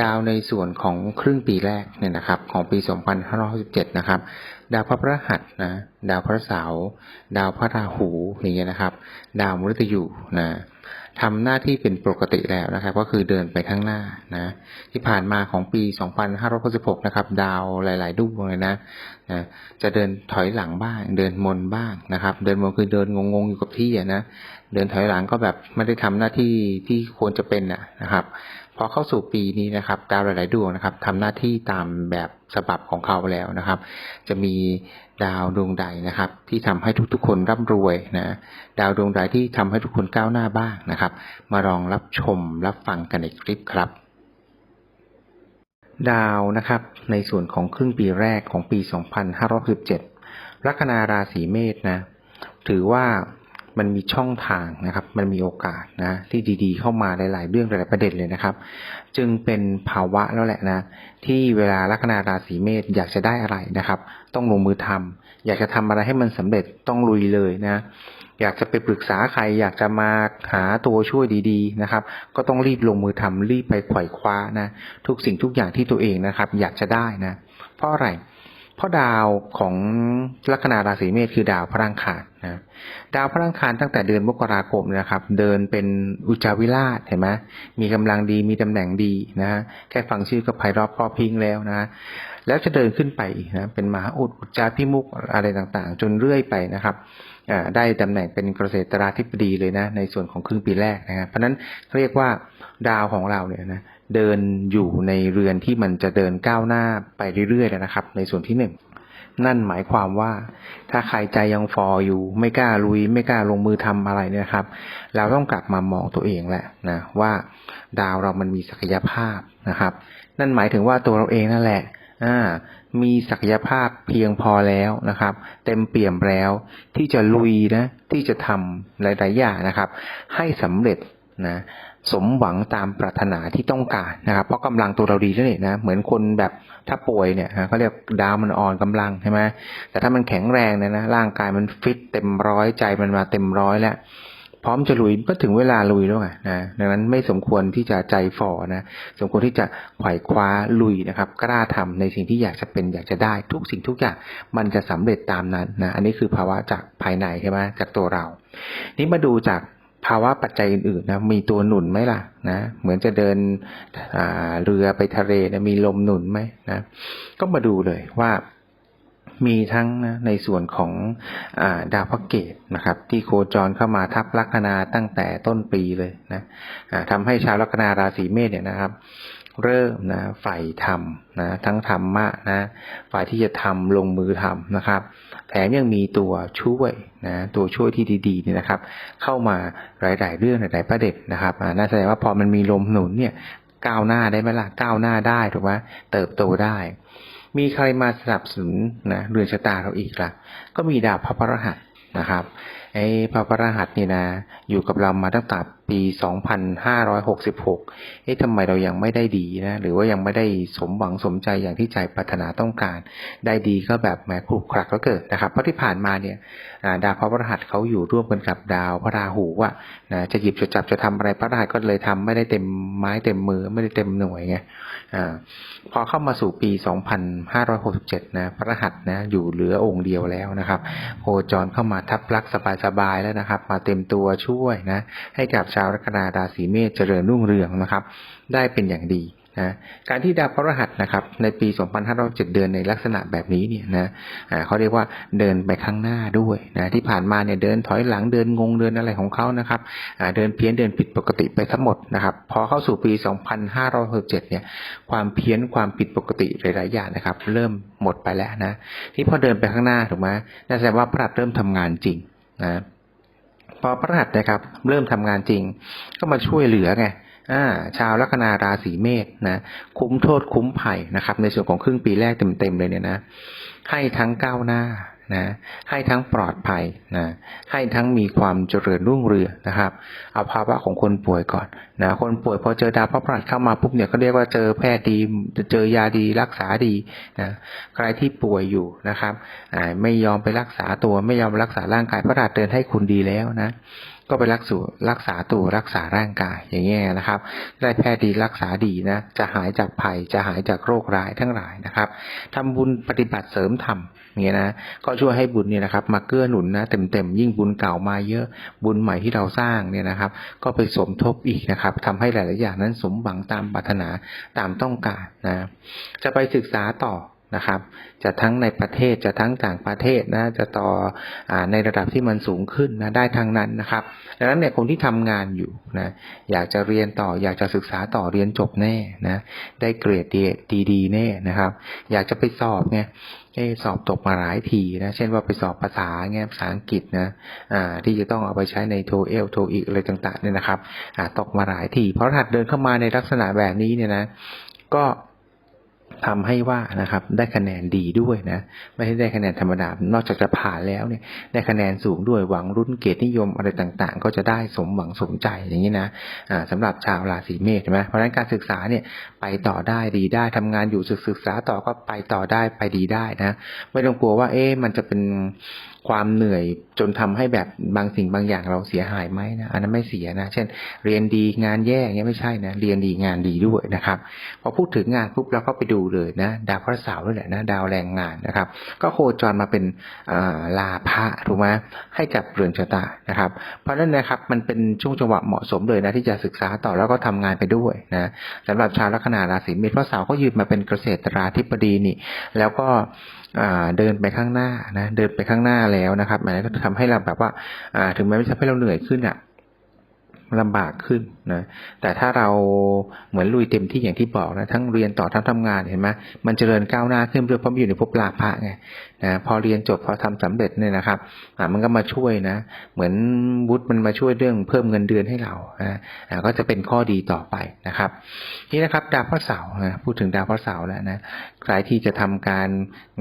ดาวในส่วนของครึ่งปีแรกเนี่ยนะครับ ของปี 2567 นะครับ ดาวพระพฤหัสนะดาวพระเสาร์ดาวพระราหูอย่างเงี้ยนะครับ ดาวมฤตยูนะทำหน้าที่เป็นปกติแล้วนะครับ ก็คือเดินไปข้างหน้านะที่ผ่านมาของปี 2566 นะครับ ดาวหลายๆดวงเลยนะนะจะเดินถอยหลังบ้าง เดินมนบ้างนะครับ เดินมนคือเดินงงๆอยู่กับที่นะเดินถอยหลังก็แบบไม่ได้ทำหน้าที่ที่ควรจะเป็นนะครับ อเข้าสู่ปีนี้นะครับดาวหลาย ๆ ดวงนะครับทำหน้าที่ตามแบบฉบับของเขาแล้วนะครับ จะมีดาวดวงใดนะครับ ที่ทำให้ทุก ๆ คนร่ำรวยนะดาวดวงใดที่ทำให้ทุกคนก้าวหน้าบ้างนะครับ มาลองรับชมรับฟังกันในคลิปครับดาวนะครับในส่วนของครึ่งปีแรกของปี 2517ลัคนาราศีเมษนะ ถือว่า มันมีช่องทางนะครับ มันมีโอกาสนะที่ดีๆ เข้ามาหลาย ๆ เรื่องหลายๆประเด็นเลยนะครับ จึงเป็นภาวะแล้วแหละนะ ที่เวลาลัคนาราศีเมษอยากจะได้อะไรนะครับ ต้องลงมือทำอยากจะทำอะไรให้มันสำเร็จต้องลุยเลยนะ อยากจะไปปรึกษาใคร อยากจะมาหาตัวช่วยดี ๆ นะครับ ก็ต้องรีบลงมือทำรีบไปไขว่คว้านะ ทุกสิ่งทุกอย่างที่ตัวเองนะครับ อยากจะได้นะ เพราะอะไรเพราะดาวของลัคนาราศีเมษคือดาวพระอังคารนะดาวพระอังคารตั้งแต่เดือนมกราคมนะครับ เดินเป็นอุจาวิราชเห็นไหมมีกำลังดีมีตำแหน่งดีนะแค่ฟังชื่อก็ไพเราะเพราะพิงแล้วนะแล้วจะเดินขึ้นไปนะเป็นมหาอุดอุจจาพิมุกอะไรต่างๆ จนเรื่อยไปนะครับได้ตำแหน่งเป็นเกษตราธิบดีเลยนะในส่วนของครึ่งปีแรกนะครับเพราะฉะนั้นเรียกว่าดาวของเราเนี่ยนะ เดินอยู่ในเรือนที่มันจะเดินก้าวหน้าไปเรื่อยๆแล้วนะครับ ในส่วนที่หนึ่งนั่นหมายความว่า ถ้าใครใจยังฟออยู่ ไม่กล้าลุย ไม่กล้าลงมือทำอะไรเนี่ยครับ เราต้องกลับมามองตัวเองแหละนะว่าดาวเรามันมีศักยภาพนะครับ นั่นหมายถึงว่าตัวเราเองนั่นแหละอ่ามีศักยภาพเพียงพอแล้วนะครับ เต็มเปี่ยมแล้ว ที่จะลุยนะที่จะทำหลาย ๆ อย่างนะครับ ให้สำเร็จนะ สมหวังตามปรารถนาที่ต้องการนะครับ เพราะกำลังตัวเราดีแล้วเนี่ยนะเหมือนคนแบบถ้าป่วยเนี่ยฮะเขาเรียกดาวมันอ่อนกำลังใช่ไหมแต่ถ้ามันแข็งแรงเนี่ยนะร่างกายมันฟิตเต็มร้อยใจมันมาเต็มร้อยแล้วพร้อมจะลุยก็ถึงเวลาลุยแล้วไงนะดังนั้นไม่สมควรที่จะใจฝ่อนะสมควรที่จะไขว่คว้าลุยนะครับกล้าทำในสิ่งที่อยากจะเป็นอยากจะได้ ทุกสิ่งทุกอย่างมันจะสำเร็จตามนั้นนะอันนี้คือภาวะจากภายในใช่ไหมจากตัวเรา นี่มาดูจาก ภาวะปัจจัยอื่นๆนะมีตัวหนุนไหมล่ะนะเหมือนจะเดินเรือไปทะเลนะมีลมหนุนไหมนะก็มาดูเลยว่ามีทั้งนะในส่วนของอาดาวพระเกตนะครับ ที่โคจรเข้ามาทับลัคนาตั้งแต่ต้นปีเลยนะทำให้ชาวลัคนาราศีเมษเนี่ยนะครับ เริ่มนะฝ่ายทำนะทั้งธรรมะนะฝ่ายที่จะทำลงมือทำนะครับ แถมยังมีตัวช่วยนะตัวช่วยที่ดีๆเนี่ยนะครับ เข้ามาหลายๆเรื่องหลายๆประเด็นนะครับอ่าน่าแสดงว่าพอมันมีลมหนุนเนี่ยก้าวหน้าได้ไหมล่ะก้าวหน้าได้ถูกไหมเติบโตได้ มีใครมาสนับสนุนนะเรือนชะตาเราอีกล่ะ ก็มีดาวพระพฤหัสนะครับไอ้พระพฤหัสนี่นะ อยู่กับเรามาตั้งแต่ ปี 2566 เอ๊ะทำไมเรายังไม่ได้ดีนะ หรือว่ายังไม่ได้สมหวังสมใจอย่างที่ใจปรารถนาต้องการ ได้ดีก็แบบแหมคลุกคลักก็เกิดนะครับ เพราะที่ผ่านมาเนี่ยดาวพระพฤหัสเขาอยู่ร่วมกันกับดาวพระราหูอะนะจะหยิบจะจับจะทำอะไรพระรหัสก็เลยทำไม่ได้เต็มไม้เต็มมือไม่ได้เต็มหน่วยไงอ่าพอเข้ามาสู่ปี 2567 นะพระรหัสนะอยู่เหลือองค์เดียวแล้วนะครับโคจรเข้ามาทับลักสบายๆแล้วนะครับ มาเต็มตัวช่วยนะให้กับชาวลัคนาราศีเมษเจริญรุ่งเรืองนะครับ ได้เป็นอย่างดีนะการที่ดาวพฤหัสนะครับในปี 2507 เดือนในลักษณะแบบนี้เนี่ยนะเขาเรียกว่าเดินไปข้างหน้าด้วยนะที่ผ่านมาเนี่ยเดินถอยหลังเดินงงเดินอะไรของเขานะครับเดินเพี้ยนเดินผิดปกติไปทั้งหมดนะครับพอเข้าสู่ปี 2567 เนี่ยความเพี้ยนความผิดปกติหลายๆอย่างนะครับ เริ่มหมดไปแล้วนะที่พอเดินไปข้างหน้าถูกไหมนั่นแสดงว่าพระหัสเริ่มทำงานจริงนะ พอพระหัสนะครับ เริ่มทำงานจริง ก็มาช่วยเหลือไงอ่าชาวลัคนาราศีเมษนะคุ้มโทษคุ้มภัยนะครับ ในส่วนของครึ่งปีแรกเต็มๆเลยเนี่ยนะให้ทั้งก้าวหน้า นะให้ทั้งปลอดภัยนะให้ทั้งมีความเจริญรุ่งเรืองนะครับเอาภาวะของคนป่วยก่อนนะคนป่วยพอเจอดาวพระพฤหัสเข้ามาปุ๊บเนี่ยก็เรียกว่าเจอแพทย์ดีเจอยาดีรักษาดีนะใครที่ป่วยอยู่นะครับไม่ยอมไปรักษาตัวไม่ยอมรักษาร่างกายพระราชเดินให้คุณดีแล้วนะ ก็ไปรักษารักษาตัวรักษาร่างกายอย่างเงี้ยนะครับ ได้แพทย์ดีรักษาดีนะ จะหายจากภัยจะหายจากโรคร้ายทั้งหลายนะครับทำบุญปฏิบัติเสริมธรรมอย่างเงี้ยนะก็ช่วยให้บุญเนี่ยนะครับ มาเกื้อหนุนนะเต็มๆยิ่งบุญเก่ามาเยอะบุญใหม่ที่เราสร้างเนี่ยนะครับ ก็ไปสมทบอีกนะครับทำให้หลายๆอย่างนั้นสมหวังตามปรารถนาตามต้องการนะ จะไปศึกษาต่อ นะครับ จะทั้งในประเทศจะทั้งต่างประเทศนะจะต่ออในระดับที่มันสูงขึ้นนะได้ทางนั้นนะครับดังนั้นเนี่ยคนที่ทำงานอยู่นะอยากจะเรียนต่ออยากจะศึกษาต่อเรียนจบแน่นะได้เกรดดีดีๆแน่นะครับ อยากจะไปสอบไงเออสอบตกมาหลายทีนะเช่นว่าไปสอบภาษาเงี้ยภาษาอังกฤษนะอ่าที่จะต้องเอาไปใช้ในโทเอลโทอีกอะไรต่างๆเนี่ยนะครับอ่าตกมาหลายทีเพราะถัดเดินเข้ามาในลักษณะแบบนี้เนี่ยนะก็ ทำให้ว่านะครับได้คะแนนดีด้วยนะไม่ใช่ได้คะแนนธรรมดานอกจากจะผ่านแล้วเนี่ยได้คะแนนสูงด้วยหวังรุ่นเกียรตินิยมอะไรต่างๆ ก็จะได้สมหวังสมใจอย่างนี้นะอ่าสำหรับชาวราศีเมษใช่ไหมเพราะฉะนั้นการศึกษาเนี่ยไปต่อได้ดีได้ทำงานอยู่ศึกษาต่อก็ไปต่อได้ไปดีได้นะไม่ต้องกลัวว่าเอ๊ะมันจะเป็นความเหนื่อยจนทำให้แบบบางสิ่งบางอย่างเราเสียหายไหมนะอันนั้นไม่เสียนะ เช่น เรียนดีงานแย่เงี้ยไม่ใช่นะเรียนดีงานดีด้วยนะครับพอพูดถึงงานปุ๊บเราก็ไปดูเลยนะดาวพระเสาร์นี่แหละนะดาวแรงงานนะครับ ก็โคจรมาเป็นลาภะถูกไหมให้กับเรือนชะตานะครับ เพราะนั้นนะครับมันเป็นช่วงจังหวะเหมาะสมเลยนะที่จะศึกษาต่อแล้วก็ทำงานไปด้วยนะสำหรับชาวลัคนาราศีเมษพระเสาร์ก็ยืนมาเป็นเกษตราธิบดีนี่ แล้วก็เดินไปข้างหน้านะเดินไปข้างหน้าแล้วนะครับมันก็ทำให้เราแบบว่าถึงแม้ไม่ใช่ให้เราเหนื่อยขึ้นอะ ลำบากขึ้นนะแต่ถ้าเราเหมือนลุยเต็มที่อย่างที่บอกนะทั้งเรียนต่อทั้งทำงานเห็นไหมมันจเจริญก้าวหน้าขึ้นเพื่อพราะมันอยู่ในภพลาภะไงนะพอเรียนจบพอทำสำเร็จเนี่ยนะครับอ่ามันก็มาช่วยนะ เหมือนวุฒิมันมาช่วยเรื่องเพิ่มเงินเดือนให้เราอ่าก็จะเป็นข้อดีต่อไปนะครับ นี่นะครับดาวพระเสาร์นะพูดถึงดาวพระเสาร์แล้วนะใครที่จะทำการ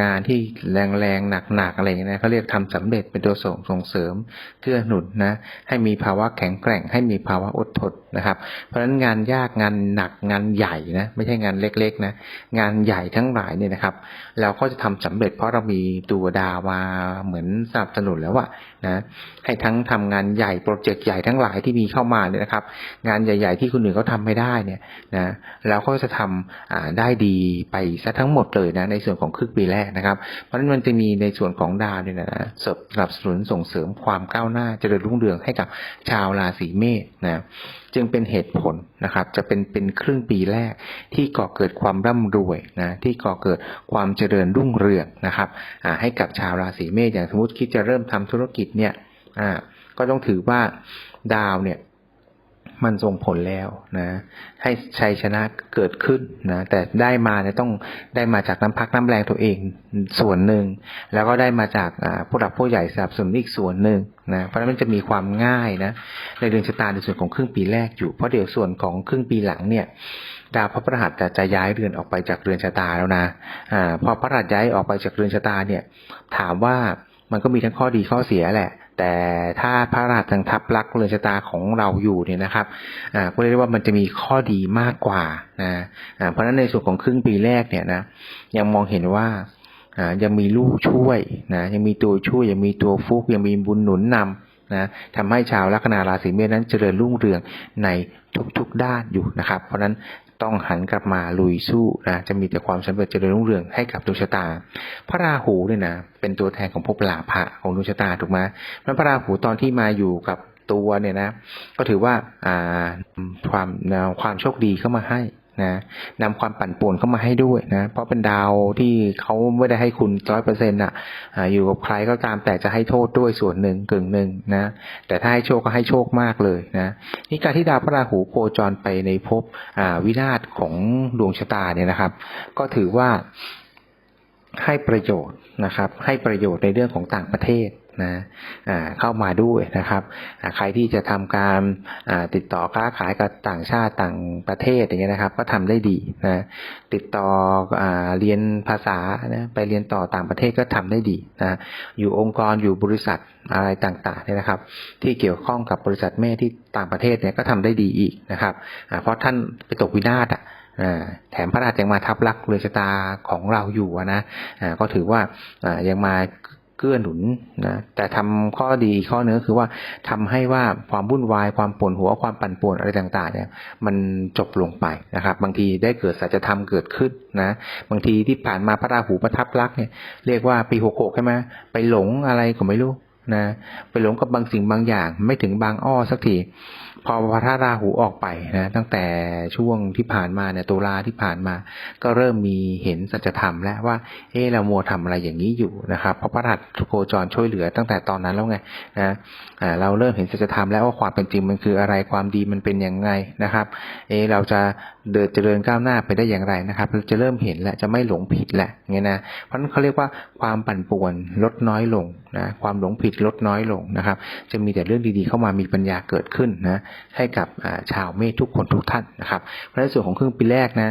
งานที่แรงๆหนักๆอะไรอย่างเงี้ยนะเขาเรียกทำสำเร็จเป็นตัวส่งส่งเสริมเกื้อหนุนนะให้มีภาวะแข็งแกร่งให้มีภาวะอดทนนะครับ เพราะฉะนั้นงานยากงานหนักงานใหญ่นะไม่ใช่งานเล็กๆนะงานใหญ่ทั้งหลายเนี่ยนะครับ เราก็จะทำสำเร็จเพราะเรามีตัวดาวมาเหมือนสนับสนุนแล้วอะนะให้ทั้งทำงานใหญ่โปรเจกต์ใหญ่ทั้งหลายที่มีเข้ามาเนี่ยนะครับ งานใหญ่ ๆ ที่คนอื่นเขาทาไม่ได้เนี่ยนะแล้วก็จะทำได้ดีไปซะทั้งหมดเลยนะในส่วนของครึ่งปีแรกนะครับ เพราะฉะนั้นมันจะมีในส่วนของดาวเนี่ยนะสนับสนุนส่งเสริมความก้าวหน้าเจริญรุ่งเรืองให้กับชาวราศีเมษนะจึงเป็นเหตุผลนะครับ จะเป็นเป็นครึ่งปีแรกที่ก่อเกิดความร่ำรวยนะที่ก่อเกิดความเจริญรุ่งเรืองนะครับให้กับชาวราศีเมษอย่างสมมติคิดจะเริ่มทำธุรกิจเนี่ยก็ต้องถือว่าดาวเนี่ย มันส่งผลแล้วนะ ให้ชัยชนะเกิดขึ้นนะ แต่ได้มาเนี่ยต้องได้มาจากน้ำพักน้ำแรงตัวเองส่วนหนึ่ง แล้วก็ได้มาจากผู้หลักผู้ใหญ่สนับสนุนอีกส่วนหนึ่งนะเพราะฉะนั้นมันจะมีความง่ายนะในเดือนชะตาในส่วนของครึ่งปีแรกอยู่เพราะเดี๋ยวส่วนของครึ่งปีหลังเนี่ยดาวพระประหัสจะจะย้ายเรือนออกไปจากเรือนชะตาแล้วนะอ่าพอพระหัสย้ายออกไปจากเรือนชะตาเนี่ย ถามว่ามันก็มีทั้งข้อดีข้อเสียแหละ แต่ถ้าพระราชทังทับลักเรือนชะตาของเราอยู่เนี่ยนะครับอ่าก็เรียกว่ามันจะมีข้อดีมากกว่านะอ่าเพราะฉะนั้นในส่วนของครึ่งปีแรกเนี่ยนะยังมองเห็นว่าอ่ายังมีลูกช่วยนะยังมีตัวช่วยยังมีตัวฟุกยังมีบุญหนุนนำนะทำให้ชาวลัคนาราศีเมษนั้นเจริญรุ่งเรืองในทุกๆด้านอยู่นะครับ เพราะฉะนั้น ต้องหันกลับมาลุยสู้นะจะมีแต่ความสำเร็จเจริญรุ่งเรืองให้กับดวงชะตา พระราหูเนี่ยนะเป็นตัวแทนของภพลาภะของดวงชะตาถูกไหมแล้วพระราหูตอนที่มาอยู่กับตัวเนี่ยนะ ก็ถือว่าอ่าความความโชคดีเข้ามาให้ นะนำความปั่นป่วนเข้ามาให้ด้วยนะ เพราะเป็นดาวที่เขาไม่ได้ให้คุณร้อยเปอร์เซ็นต์อะอยู่กับใครก็ตามแต่จะให้โทษด้วยส่วนหนึ่งกึ่งหนึ่งนะ แต่ถ้าให้โชคก็ให้โชคมากเลยนะนี่การที่ดาวพระราหูโคจรไปในภพวินาศของดวงชะตาเนี่ยนะครับ ก็ถือว่าให้ประโยชน์นะครับ ให้ประโยชน์ในเรื่องของต่างประเทศ นะเข้ามาด้วยนะครับใครที่จะทำการติดต่อค้าขายกับต่างชาติต่างประเทศอย่างเงี้ยนะครับ ก็ทำได้ดีนะติดต่ออเรียนภาษานะไปเรียนต่อต่างประเทศก็ทำได้ดีนะอยู่องค์กรอยู่บริษัทอะไรต่างๆเนี่ยนะครับ ที่เกี่ยวข้องกับบริษัทแม่ที่ต่างประเทศเนี่ยก็ทำได้ดีอีกนะครับเพราะท่านไปตกวินาศอะแถมพระราชยังมาทับลักเรือนชะตาของเราอยู่นะก็ถือว่ายังมา เกื้อหนุนนะแต่ทำข้อดีข้อเนื้อคือว่าทำให้ว่าความวุ่นวายความปวดหัวความปั่นป่วนอะไรต่างๆ เนี่ย มันจบลงไปนะครับ บางทีได้เกิดสัจธรรมเกิดขึ้นนะบางทีที่ผ่านมาพระราหูประทับรักเนี่ยเรียกว่าปีหกหกใช่ไหมไปหลงอะไรก็ไม่รู้ นะไปหลงกับบางสิ่งบางอย่างไม่ถึงบางอ้อสักทีพอพระราหูออกไปนะตั้งแต่ช่วงที่ผ่านมาเนี่ยตุลาที่ผ่านมา ก็เริ่มมีเห็นสัจธรรมแล้วว่าเออเรามัวทำอะไรอย่างนี้อยู่นะครับเพราะพระหัตถ์โคจรช่วยเหลือตั้งแต่ตอนนั้นแล้วไงนะเราเริ่มเห็นสัจธรรมแล้วว่าความเป็นจริงมันคืออะไรความดีมันเป็นยังไงนะครับ เออเราจะ เดินเจริญก้าวหน้าไปได้อย่างไรนะครับเราจะเริ่มเห็นแล้วจะไม่หลงผิดแหละเงี้ยนะเพราะนั้นเขาเรียกว่าความปั่นป่วนลดน้อยลงนะความหลงผิดลดน้อยลงนะครับ จะมีแต่เรื่องดีๆเข้ามามีปัญญาเกิดขึ้นนะให้กับชาวเมษทุกคนทุกท่านนะครับเพราะฉะนั้นส่วนของครึ่งปีแรกนะ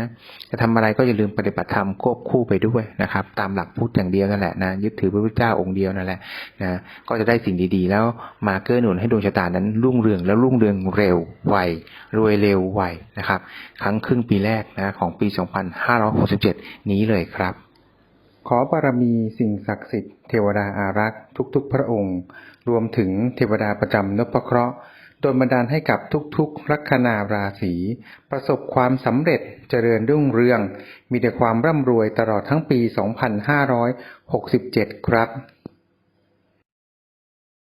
จะทำอะไรก็อย่าลืมปฏิบัติธรรมควบคู่ไปด้วยนะครับ ตามหลักพุทธอย่างเดียวนั่นแหละนะยึดถือพระพุทธเจ้าองค์เดียวนั่นแหละนะก็จะได้สิ่งดีๆ แล้วมาเกื้อหนุนให้ดวงชะตานั้นรุ่งเรืองแล้วรุ่งเรืองเร็วไวรวยเร็วไวนะครับครั้งครึ่งปีแรกนะของปี 2567 นี้เลยครับ ขอบารมีสิ่งศักดิ์สิทธิ์เทวดาอารักษ์ทุกๆ พระองค์ รวมถึงเทวดาประจำนพเคราะห์โดนบันดาลให้กับทุกๆลัคนาราศีประสบความสำเร็จเจริญรุ่งเรือง มีแต่ความร่ำรวยตลอดทั้งปี 2567 ครับ